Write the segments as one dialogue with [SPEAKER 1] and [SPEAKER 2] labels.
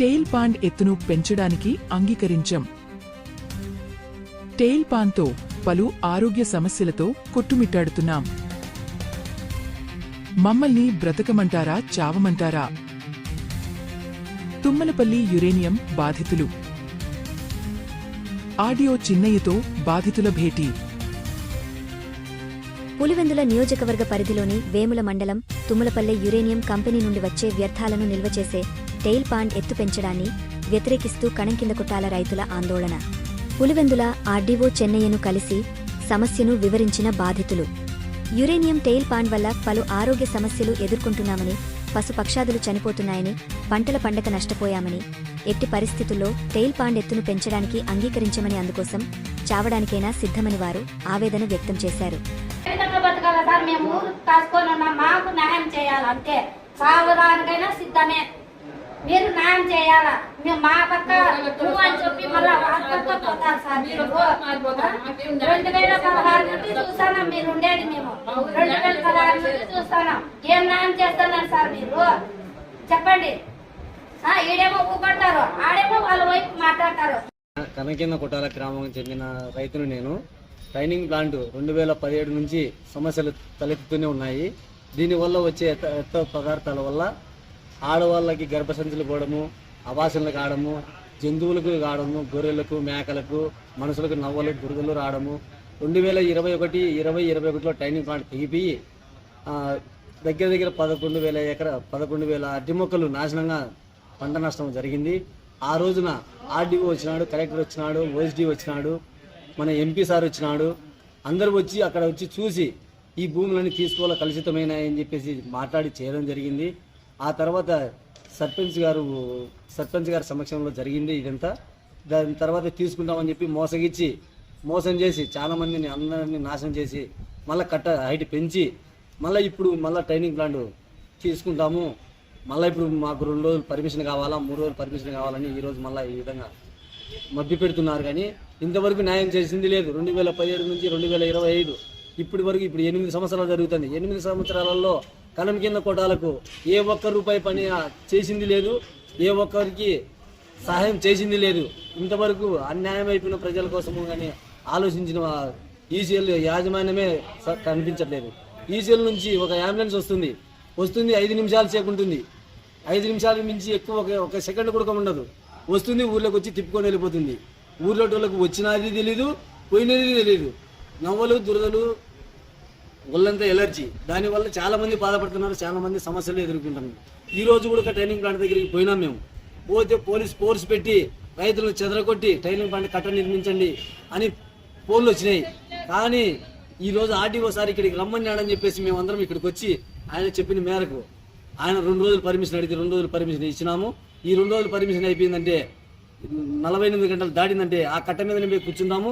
[SPEAKER 1] Tail pond ఎత్తును పెంచడానికి అంగీకరించం. Tail పాన్తో పలు ఆరోగ్య సమస్యలతో కొట్టుమిట్టాడుతున్నాం. మమ్మల్ని బ్రతకమంటారా చావమంటారా? తుమ్మలపల్లి యురేనియం బాధితులు. ఆడియో చిన్నయ్యతో బాధితుల భేటీ.
[SPEAKER 2] పులివెందుల నియోజకవర్గ పరిధిలోని వేముల మండలం తుమ్మలపల్లె యురేనియం కంపెనీ నుండి వచ్చే వ్యర్థాలను నిల్వ చేసే టెయిల్ పాండ్ ఎత్తు పెంచడాన్ని వ్యతిరేకిస్తూ కణం కింద కొట్టాల రైతుల ఆందోళన. పులివెందుల ఆర్డీఓ చెన్నయ్యను కలిసి సమస్యను వివరించిన బాధితులు. యురేనియం టెయిల్ పాండ్ వల్ల పలు ఆరోగ్య సమస్యలు ఎదుర్కొంటున్నామని పశుపక్షాదులు చనిపోతున్నాయని పంటల పండక నష్టపోయామని ఎట్టి పరిస్థితుల్లో టెయిల్ పాండ్ ఎత్తును పెంచడానికి అంగీకరించమని అందుకోసం చావడానికైనా సిద్ధమని వారు ఆవేదన వ్యక్తం చేశారు.
[SPEAKER 3] మేము? కాసుకొని ఉన్నాం మాకు న్యాయం సిద్ధమే. మీరు న్యాయం చేయాలా? మేము మా పక్క నువ్వు అని చెప్పి మళ్ళా వాళ్ళ పక్క పోతారు సార్ మీరు రెండు వేల పదహారు నుండి చూస్తాను మీరు ఉండేది మేము? రెండు వేల పదహారు నుండి చూస్తాను? ఏం న్యాయం చేస్తున్నారు సార్ మీరు? చెప్పండి. ఆ, ఈడేమో ఊపడతారు ఆడేమో వాళ్ళ వైపు మాట్లాడతారు.
[SPEAKER 4] కనకింద కొట్టాల గ్రామం చెందిన రైతును నేను ట్రైనింగ్ ప్లాంట్ రెండు వేల పదిహేడు నుంచి సమస్యలు తలెత్తుతూనే ఉన్నాయి. దీనివల్ల వచ్చే ఎత్త ఎత్త పదార్థాల వల్ల ఆడవాళ్ళకి గర్భసంచులు పోవడము అవాసనలు కావడము జంతువులకు కావడము గొర్రెలకు మేకలకు మనుషులకు నవ్వలు గురుగులు రావడము. రెండు వేల ఇరవై ఒకటి ఇరవై ఇరవై ఒకటిలో ట్రైనింగ్ ప్లాంట్ తెగిపోయి దగ్గర దగ్గర పదకొండు వేల ఎకర పదకొండు వేల అడ్డి మొక్కలు నాశనంగా పంట నష్టం జరిగింది. ఆ రోజున ఆర్డీఓ వచ్చినాడు కలెక్టర్ వచ్చినాడు ఓఎస్డీ వచ్చినాడు మన ఎంపీ సార్ వచ్చినాడు. అందరూ వచ్చి అక్కడ వచ్చి చూసి ఈ భూములన్నీ తీసుకోవాలి కలుషితమైనాయని చెప్పేసి మాట్లాడి చేయడం జరిగింది. ఆ తర్వాత సర్పంచ్ గారు సర్పంచ్ గారి సమక్షంలో జరిగింది ఇదంతా. దాని తర్వాత తీసుకుంటామని చెప్పి మోసగిచ్చి మోసం చేసి చాలా మందిని అందరినీ నాశనం చేసి మళ్ళీ కట్ట హైట్ పెంచి మళ్ళీ ఇప్పుడు మళ్ళీ ట్రైనింగ్ ప్లాంట్ తీసుకుంటాము. మళ్ళీ ఇప్పుడు మాకు రెండు రోజులు పర్మిషన్ కావాలా మూడు రోజులు పర్మిషన్ కావాలని ఈరోజు మళ్ళీ ఈ విధంగా మభ్య పెడుతున్నారు. కానీ ఇంతవరకు న్యాయం చేసింది లేదు. రెండు వేల పదిహేడు నుంచి రెండు వేల ఇరవై ఐదు ఇప్పటి వరకు ఇప్పుడు ఎనిమిది సంవత్సరాలు జరుగుతుంది. ఎనిమిది సంవత్సరాలలో కణం కింద కొట్టాలకు ఏ ఒక్క రూపాయి పని చేసింది లేదు ఏ ఒక్కరికి సహాయం చేసింది లేదు. ఇంతవరకు అన్యాయం అయిపోయిన ప్రజల కోసము కానీ ఆలోచించిన ఈసీఎల్ యాజమాన్యమే స- కనిపించట్లేదు. ఈసీఎల్ నుంచి ఒక అంబులెన్స్ వస్తుంది. వస్తుంది ఐదు నిమిషాలు చేకుంటుంది ఐదు నిమిషాల మించి ఎక్కువ ఒక ఒక సెకండ్ కూడా ఉండదు. వస్తుంది ఊర్లోకి వచ్చి తిప్పుకొని వెళ్ళిపోతుంది. ఊర్లో వాళ్ళకి వచ్చినది తెలీదు పోయినది తెలీదు. నవ్వలు దురదలు ఒళ్ళంతా ఎలర్జీ. దానివల్ల చాలా మంది బాధపడుతున్నారు చాలా మంది సమస్యలు ఎదుర్కొంటున్నారు. ఈ రోజు కూడా ఒక ట్రైనింగ్ ప్లాంట్ దగ్గరికి పోయినాం మేము. పోతే పోలీస్ ఫోర్స్ పెట్టి రైతులను చెదరగొట్టి ట్రైనింగ్ ప్లాంట్ కట్ట నిర్మించండి అని ఫోన్లు వచ్చినాయి. కానీ ఈ రోజు ఆర్టీఓ సార్ ఇక్కడికి రమ్మన్నాడని చెప్పేసి మేము అందరం ఇక్కడికి వచ్చి ఆయన చెప్పిన మేరకు ఆయన రెండు రోజులు పర్మిషన్ అడిగితే రెండు రోజులు పర్మిషన్ ఇచ్చినాము. ఈ రెండు రోజులు పర్మిషన్ అయిపోయిందంటే నలభై ఎనిమిది గంటలు దాటిందంటే ఆ కట్ట మీదనే మేము కూర్చుందాము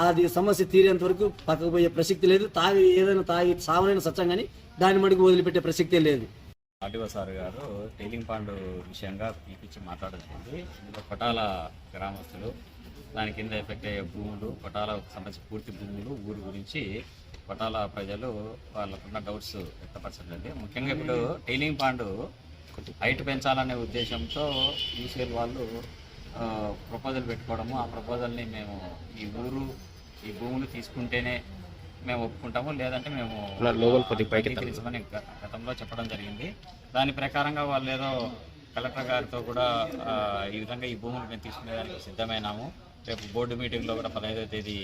[SPEAKER 4] అది సమస్య తీరేంత వరకు పక్కకు పోయే ప్రసక్తి లేదు. తాగి ఏదైనా తాగి సావనైనా సత్యం కానీ దాని మటుకు వదిలిపెట్టే ప్రసక్తే లేదు.
[SPEAKER 5] ఆర్డీఓ సార్ గారు టైలింగ్ పాండ్ విషయంగా పిలిపించి మాట్లాడుతుంది ఇందులో కొటాల గ్రామస్తులు దాని కింద ఎఫెక్ట్ అయ్యే భూములు కొటాల సంబంధించి పూర్తి భూములు ఊరు గురించి కొటాల ప్రజలు వాళ్ళకున్న డౌట్స్ వ్యక్తపరచండి ముఖ్యంగా ఇప్పుడు టైలింగ్ పాండ్ హైట్ పెంచాలనే ఉద్దేశంతో యూసీఎల్ వాళ్ళు ప్రపోజల్ పెట్టుకోవడము ఆ ప్రపోజల్ని మేము ఈ ఊరు ఈ భూములు తీసుకుంటేనే మేము ఒప్పుకుంటాము. లేదంటే మేము అంగీకరించమని గతంలో చెప్పడం జరిగింది. దాని ప్రకారంగా వాళ్ళు ఏదో కలెక్టర్ గారితో కూడా ఈ విధంగా ఈ భూములు మేము తీసుకునేదానికి సిద్ధమైనాము. రేపు బోర్డు మీటింగ్లో కూడా పదహైదవ తేదీ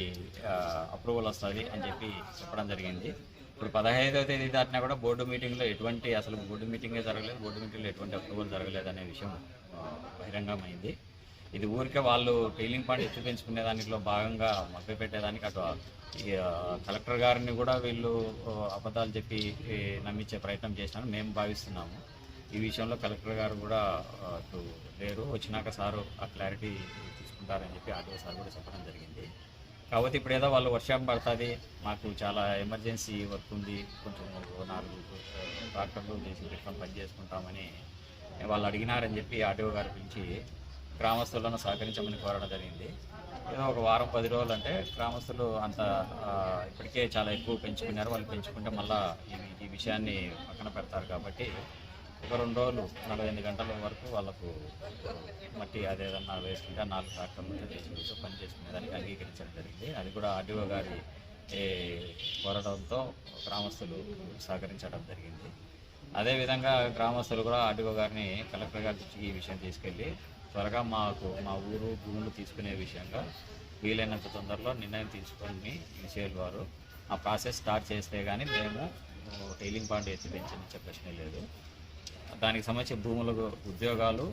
[SPEAKER 5] అప్రూవల్ వస్తుంది అని చెప్పి చెప్పడం జరిగింది. ఇప్పుడు పదహైదవ తేదీ దాటినా కూడా బోర్డు మీటింగ్లో ఎటువంటి అసలు బోర్డు మీటింగే జరగలేదు. బోర్డు మీటింగ్లో ఎటువంటి అప్రూవల్ జరగలేదు అనే విషయం బహిరంగమైంది. ఇది ఊరికే వాళ్ళు టైలింగ్ పాయింట్ ఎత్తు పెంచుకునే దానిలో భాగంగా మభ్య పెట్టేదానికి అటు కలెక్టర్ గారిని కూడా వీళ్ళు అబద్ధాలు చెప్పి నమ్మించే ప్రయత్నం చేసినారు. మేము భావిస్తున్నాము. ఈ విషయంలో కలెక్టర్ గారు కూడా అటు లేరు. వచ్చినాక సారు ఆ క్లారిటీ తీసుకుంటారని చెప్పి ఆటో సార్ కూడా చెప్పడం జరిగింది. కాకపోతే ఇప్పుడు ఏదో వాళ్ళు వర్షం పడుతుంది మాకు చాలా ఎమర్జెన్సీ వర్క్ ఉంది కొంచెం నాలుగు డాక్టర్లు చేసి పని చేసుకుంటామని వాళ్ళు అడిగినారని చెప్పి ఆర్టీఓ గారు పిలిచి గ్రామస్తులను సహకరించమని కోరడం జరిగింది. ఏదో ఒక వారం పది రోజులు అంటే గ్రామస్తులు అంత ఇప్పటికే చాలా ఎక్కువ పెంచుకున్నారు. వాళ్ళు పెంచుకుంటే మళ్ళీ ఈ ఈ విషయాన్ని పక్కన పెడతారు కాబట్టి ఒక రెండు రోజులు నలభై ఎనిమిది గంటల వరకు వాళ్ళకు మట్టి అదేదన్నా వేసుకుంటే నాలుగు ట్రాక్టర్లు తీసుకుంటూ పని చేసుకునేదానికి అంగీకరించడం జరిగింది. అది కూడా ఆర్డీఓ గారి కోరడంతో గ్రామస్తులు సహకరించడం జరిగింది. అదేవిధంగా గ్రామస్తులు కూడా ఆర్డీఓ గారిని కలెక్టర్ గారి దృష్టికి ఈ విషయం తీసుకెళ్ళి త్వరగా మాకు మా ఊరు భూములు తీసుకునే విషయంగా వీలైనంత తొందరలో నిర్ణయం తీసుకొని ఇనిషియల్ వారు ఆ ప్రాసెస్ స్టార్ట్ చేస్తే కానీ మేము టైలింగ్ పాయింట్ ఎత్తి పెంచని ప్రశ్నే లేదు. దానికి సంబంధించి భూములకు ఉద్యోగాలు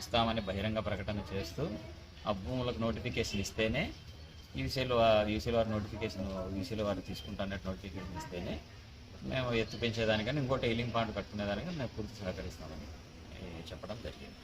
[SPEAKER 5] ఇస్తామని బహిరంగ ప్రకటన చేస్తూ ఆ భూములకు నోటిఫికేషన్ ఇస్తేనే ఈసీలు ఈసీల వారి నోటిఫికేషన్ ఈసీల వారు తీసుకుంటానట్టు నోటిఫికేషన్ ఇస్తేనే మేము ఎత్తు పెంచేదానికని ఇంకో టైలింగ్ పాయింట్ కట్టుకునేదానికి మేము పూర్తి సహకరిస్తామని చెప్పడం జరిగింది.